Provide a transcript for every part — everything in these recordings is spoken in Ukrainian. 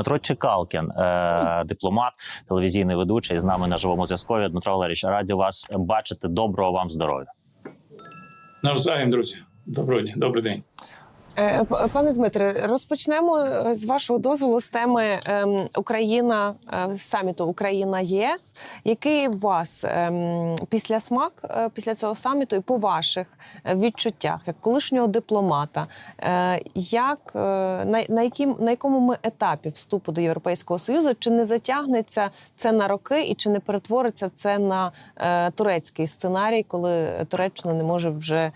Дмитро Чекалкін, е, дипломат, телевізійний ведучий з нами на живому зв'язкові. Дмитро Валерійович, раді вас бачити. Доброго вам здоров'я. Навзаєм, друзі. Доброго дня, добрий день. Е, Пане Дмитре, розпочнемо е, з вашого дозволу з теми ем, Україна е, саміту Україна єС. Який у вас ем, після смак після цього саміту і по ваших відчуттях, як колишнього дипломата, як на, на, яким, на якому ми етапі вступу до Європейського Союзу? Чи не затягнеться це на роки, і чи не перетвориться це на турецький сценарій, коли Туреччина не може вже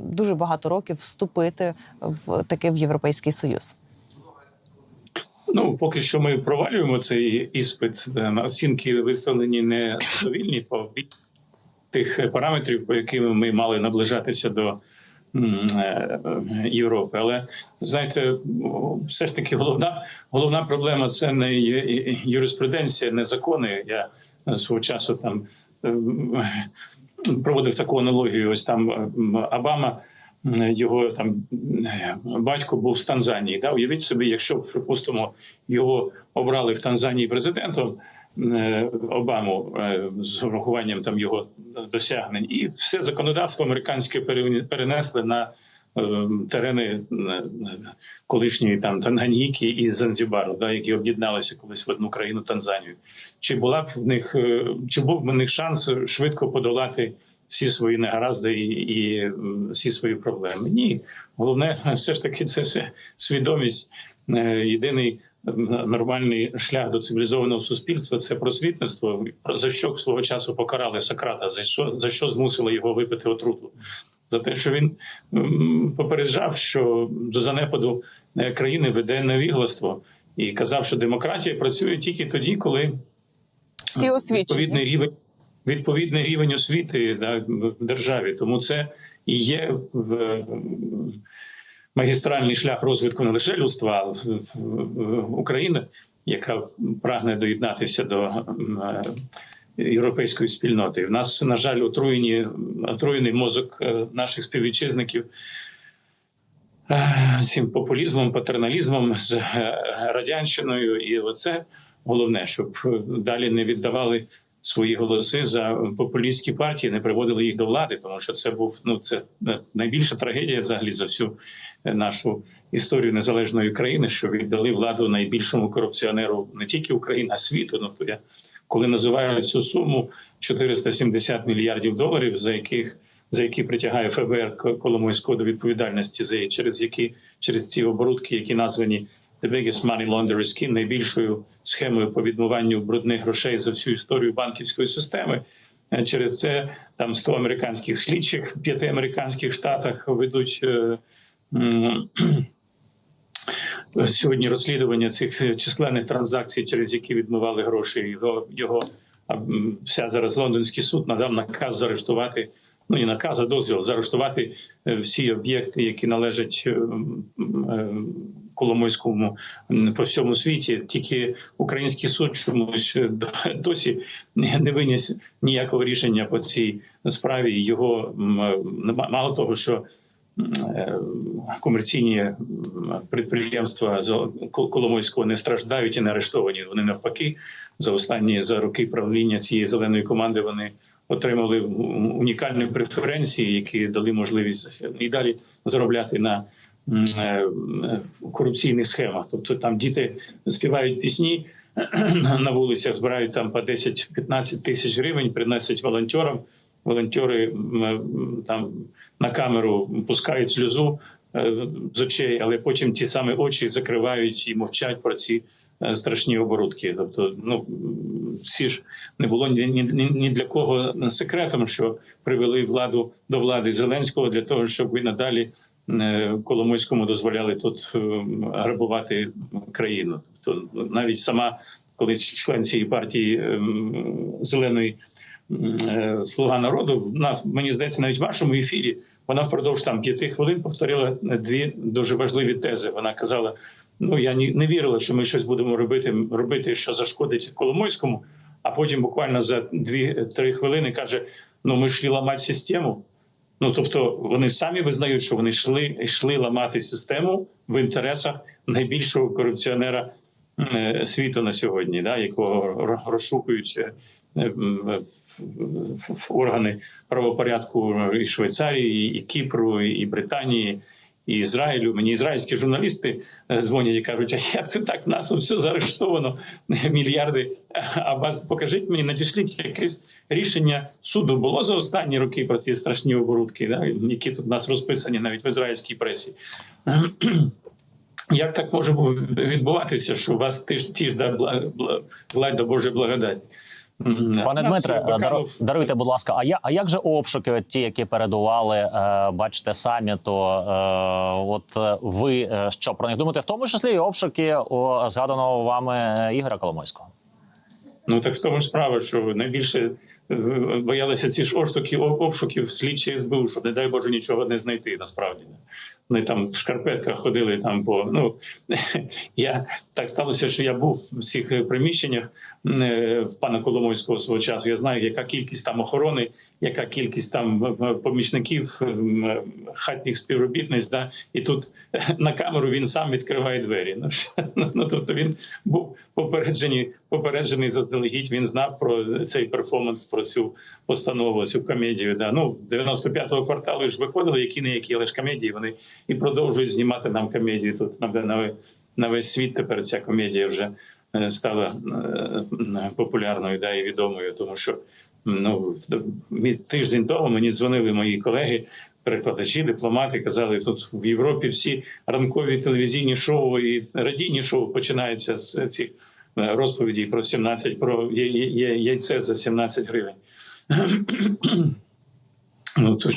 дуже багато років вступити в таки в Європейський Союз? Ну, поки що ми провалюємо цей іспит. Е, Оцінки виставлені недовільні по тих параметрів, по яким ми мали наближатися до е, Європи. Але знаєте, все ж таки головна головна проблема це не юриспруденція, не закони. Я е, свого часу там ем, проводив таку аналогію. Ось там Обама. Його там батько був з Танзанії. Да? Уявіть собі, якщо б, припустимо, його обрали в Танзанії президентом е, Обаму е, з урахуванням там його досягнень, і все законодавство американське перенесли на е, терени колишньої там Танганьїки і Занзібару, да, які об'єдналися колись в одну країну Танзанію. Чи була б в них чи був в них шанс швидко подолати? Всі свої негаразди і, і всі свої проблеми. Ні, головне, все ж таки, це свідомість. Е, Єдиний нормальний шлях до цивілізованого суспільства це просвітництво. За що свого часу покарали Сократа? За що за що змусили його випити отруту? За те, що він попереджав, що до занепаду е, країни веде невігластво, і казав, що демократія працює тільки тоді, коли Всі освічені. відповідний рівень відповідний рівень освіти да, в державі. Тому це і є в магістральний шлях розвитку не лише людства, а в, України, яка прагне доєднатися до е, європейської спільноти. В нас, на жаль, отруєні, отруєний мозок е, наших співвітчизників. е, Цим популізмом, патерналізмом з радянщиною, і оце головне, щоб далі не віддавали свої голоси за популістські партії, не приводили їх до влади, тому що це був ну це найбільша трагедія взагалі за всю е, нашу історію незалежної країни, що віддали владу найбільшому корупціонеру не тільки України, а світу. Ну то я коли називаю цю суму 470 мільярдів доларів, за яких за які притягає ФБР Коломойського до відповідальності, за через які через ці оборудки, які названі The biggest money laundering scheme, найбільшою схемою по відмиванню брудних грошей за всю історію банківської системи. Е, Через це там 100 американських слідчих в п'яти американських штатах ведуть е, сьогодні розслідування цих численних транзакцій, через які відмивали гроші. Його його вся зараз лондонський суд надав наказ заарештувати. Ну і наказ, а дозвіл заарештувати е, всі об'єкти, які належать е, е, Коломойському по всьому світі. Тільки український суд чомусь досі не виніс ніякого рішення по цій справі. Його мало того, що комерційні підприємства Коломойського не страждають і не арештовані. Вони навпаки за останні за роки правління цієї зеленої команди вони отримали унікальні преференції, які дали можливість і далі заробляти на е, корупційних схемах. Тобто там діти співають пісні на вулицях, збирають там по 10-15 тисяч гривень, приносять волонтерам. Волонтери там на камеру пускають сльозу з очей, але потім ті самі очі закривають і мовчать про ці е, страшні оборудки. Тобто, ну всі ж не було ні, ні, ні для кого секретом, що привели владу до влади Зеленського для того, щоб ви надалі е, Коломойському дозволяли тут е, грабувати країну. Тобто навіть сама колись член цієї партії зеленої е, слуга народу, мені здається, навіть в вашому ефірі вона впродовж там п'яти хвилин повторила дві дуже важливі тези. Вона казала: ну я ні- не вірила, що ми щось будемо робити, робити, що зашкодить Коломойському. А потім буквально за 2-3 хвилини каже: Ну ми йшли ламати систему. Ну тобто вони самі визнають, що вони йшли, йшли ламати систему в інтересах найбільшого корупціонера е, світу на сьогодні, да, якого ро- розшукують е, в органи правопорядку і Швейцарії, і Кіпру, і Британії. І Ізраїлю мені ізраїльські журналісти е, дзвонять і кажуть: а як це так? Нас все заарештовано мільярди. А вас покажіть мені, надішліть якесь рішення суду було за останні роки про ті страшні оборудки, да, які тут у нас розписані навіть в ізраїльській пресі. Як так може відбуватися, що у вас ті ж ті ж да, до бла- благодаті? Божа благодать? Пане Дмитре, даруйте, будь ласка. А я а як же обшуки, от ті, які передували, е, бачите, саміту? Е, от е, ви е, що про них думаєте? В тому числі і обшуки о, згаданого вами е, Ігоря Коломойського. Ну так в тому ж справа, що найбільше е, боялися ці ж обшуки, обшуків слідчі СБУ, щоб не дай Боже нічого не знайти. Насправді вони там в шкарпетках ходили там по ну я так сталося, що я був в цих приміщеннях е, в пана Коломойського свого часу. Я знаю, яка кількість там охорони, яка кількість там помічників хатніх співробітниць. Да? І тут на камеру він сам відкриває двері. Ну, ну тобто він був попереджений, попереджений заздалегідь. Він знав про цей перформанс, про цю постанову, цю комедію. Да. Ну, 95-го кварталу ж виходили, які не які, але ж комедії. Вони і продовжують знімати нам комедію. Тут на, на, весь світ тепер ця комедія вже е, стала е, популярною да, і відомою, тому що ну, тиждень тому мені дзвонили мої колеги. Перекладачі, дипломати казали, тут в Європі всі ранкові телевізійні шоу і радійні шоу починаються з цих е, розповідей про 17, про яйце за 17 гривень. Ну то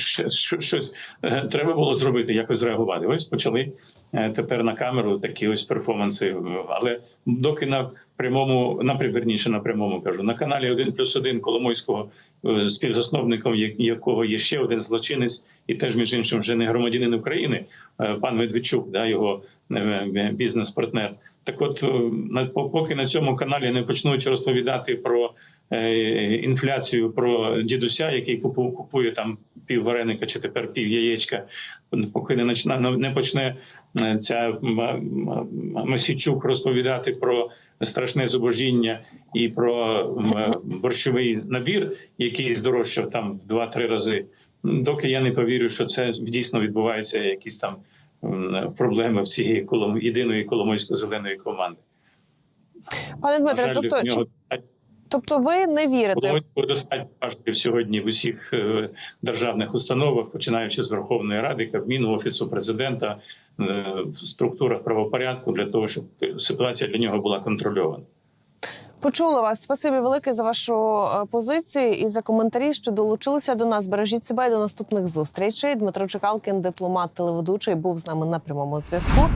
щось е, треба було зробити, якось зреагувати. Ось почали е, тепер на камеру такі ось перформанси. Але доки на прямому, на верніше на прямому кажу, на каналі 1 плюс 1 Коломойського співзасновником якого є ще один злочинець, і теж між іншим вже не громадянин України, пан Медведчук, да, його бізнес-партнер. Так, от е, поки на цьому каналі не почнуть розповідати про е, інфляцію, про дідуся, який купу- купує там пів вареника чи тепер пів яєчка, поки не не почне е, ця м- м- розповідати про страшне зубожіння і про борщовий набір, який здорожчав там в 2-3 рази. Доки я не повірю, що це дійсно відбувається, якісь там проблеми в цієї колом єдиної коломойсько-зеленої команди. Пане Дмитре, тобто, нього тобто ви не вірите достатньо коштів сьогодні в усіх е, державних установах, починаючи з Верховної Ради, Кабміну, офісу президента, е, в структурах правопорядку для того, щоб ситуація для нього була контрольована. Почула вас. Спасибі велике за вашу е, позицію і за коментарі, що долучилися до нас. Бережіть себе і до наступних зустрічей. Дмитро Чекалкін, дипломат, телеведучий, був з нами на прямому зв'язку.